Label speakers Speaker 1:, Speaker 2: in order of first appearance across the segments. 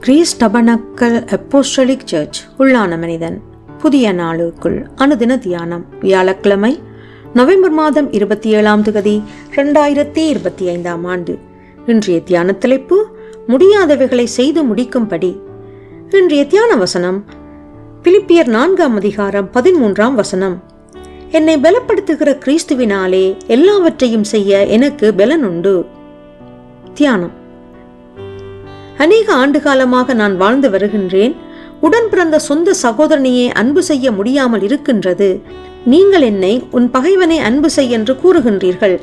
Speaker 1: Greece tabernacle apostolic search உள்ளான மனிதன். புதிய நாளுக்குள் அனுதின தியானம். வியாழக்கிழமை நவம்பர் மாதம் இருபத்தி ஏழாம் தேதி ரெண்டாயிரத்தி இருபத்தி ஐந்தாம் ஆண்டு. இன்றைய தியான தலைப்பு முடியாதவைகளை செய்து முடிக்கும்படி. இன்றைய தியான வசனம் பிலிப்பியர் நான்காம் அதிகாரம் பதிமூன்றாம் வசனம். என்னை பலப்படுத்துகிற கிறிஸ்துவினாலே எல்லாவற்றையும் செய்ய எனக்கு பலன் உண்டு தியானம். அநேக ஆண்டு காலமாக நான் வாழ்ந்து வருகின்றேன். உடன் பிறந்த சொந்த சகோதரனையே அன்பு செய்ய முடியாமல் இருக்கின்றது. நீங்கள் என்னை உன் பகைவனை அன்பு செய் என்று கூறுகின்றீர்கள்.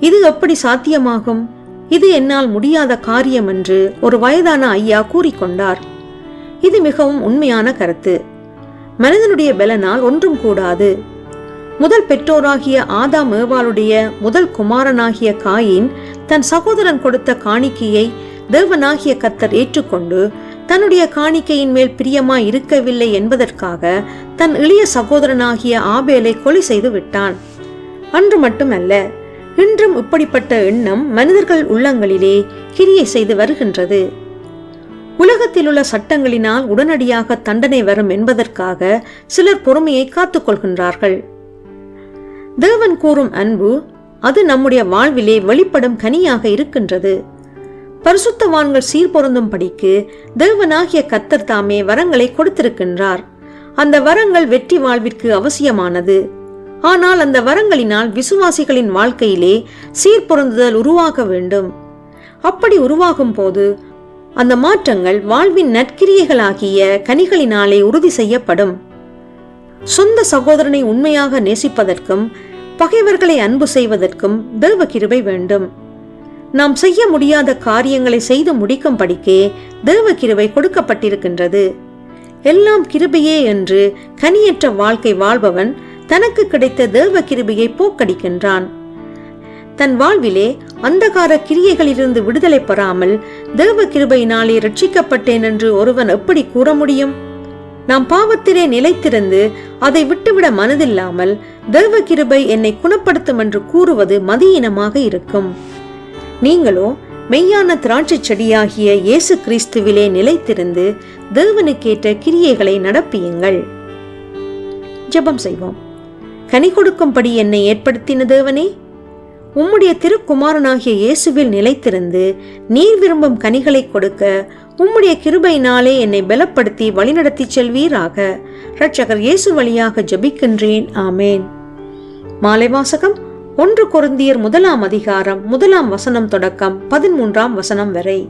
Speaker 1: இது எப்படி சாத்தியமாகும்? இது என்னால் முடியாத காரியம் என்று ஒரு வயதான ஐயா கூறிக்கொண்டார். இது மிகவும் உண்மையான கருத்து. மனிதனுடைய பலனால் ஒன்றும் கூடாது. முதல் பெற்றோராகிய ஆதாம் ஏவாளுடைய முதல் குமாரனாகிய காயின் தன் சகோதரன் கொடுத்த காணிக்கையை தேவனாகிய கத்தர் ஏற்றுக்கொண்டு தன்னுடைய காணிக்கையின் மேல் பிரியமா இருக்கவில்லை என்பதற்காக தன் இளைய சகோதரனாகிய ஆபேலை கொலை செய்து விட்டான். அன்று மட்டுமல்ல இன்றும் இப்படிப்பட்ட எண்ணம் மனிதர்கள் உள்ளங்களிலே கிரியை செய்து வருகின்றது. உலகத்தில் உள்ள சட்டங்களினால் உடனடியாக தண்டனை வரும் என்பதற்காக சிலர் பொறுமையை காத்துக்கொள்கின்றார்கள். தேவன் கூறும் அன்பு அது நம்முடைய வாழ்விலே வெளிப்படும் கனியாக இருக்கின்றது. பரிசுத்தவான்கள் சீர்பொருந்தும் படிக்கு தேவனாகிய கத்தர் தாமே வரங்களை கொடுத்திருக்கின்றார். அந்த வரங்கள் வெற்றி வாழ்விற்கு அவசியமானது. ஆனால் அந்த வரங்களினால் விசுவாசிகளின் வாழ்க்கையிலே சீர்பொருந்துதல் உருவாக வேண்டும். அப்படி உருவாகும் போது அந்த மாற்றங்கள் வாழ்வின் நற்கிரியைகளாகிய கனிகளினாலே உறுதி செய்யப்படும். சொந்த சகோதரனை உண்மையாக நேசிப்பதற்கும் பகைவர்களை அன்பு செய்வதற்கும் தேவ கிருபை வேண்டும். நாம் செய்ய முடியாத காரியங்களை செய்து முடிக்கும் படிக்கே தேவ கிருபை கொடுக்கப்பட்டிருக்கின்றது. எல்லாம் கிருபையே என்று கனியற்ற வாழ்க்கை வாழ்பவன் தனக்கு கிடைத்த தேவ கிருபையை போக்கடிக்கின்றான். தன் வாழ்விலே அந்தகார கிரியைகளிலிருந்து விடுதலை பெறாமல் தேவ கிருபையினாலே ரட்சிக்கப்பட்டேன் என்று ஒருவன் எப்படி கூற முடியும்? நாம் பாவத்திலே நிலைத்திருந்து அதை விட்டுவிட மனதில்லாமல் தேவ கிருபை என்னை குணப்படுத்தும் என்று கூறுவது மதியினமாக இருக்கும். நீங்களோ மெய்யான திராட்சை செடியாகிய இயேசு கிறிஸ்துவிலே நிலைத்திருந்து தேவனுக்கேற்ற கிரியைகளை நடப்பியுங்கள். ஜெபம் செய்வோம். கனி கொடுக்கும்படி என்னை ஏற்படுத்தின தேவனே உம்முடைய திருக்குமாரனாகிய இயேசுவில் நிலைத்திருந்து நீர் விரும்பும் கனிகளை கொடுக்க உம்முடைய கிருபையினாலே என்னை பலப்படுத்தி வழிநடத்தி செல்வீராக. இரட்சகர் இயேசு வழியாக ஜபிக்கின்றேன். ஆமேன். மாலை வாசகம் ஒன்று கொருந்தியர் முதலாம் அதிகாரம் முதலாம் வசனம் தொடக்கம் பதிமூன்றாம் வசனம் வரை.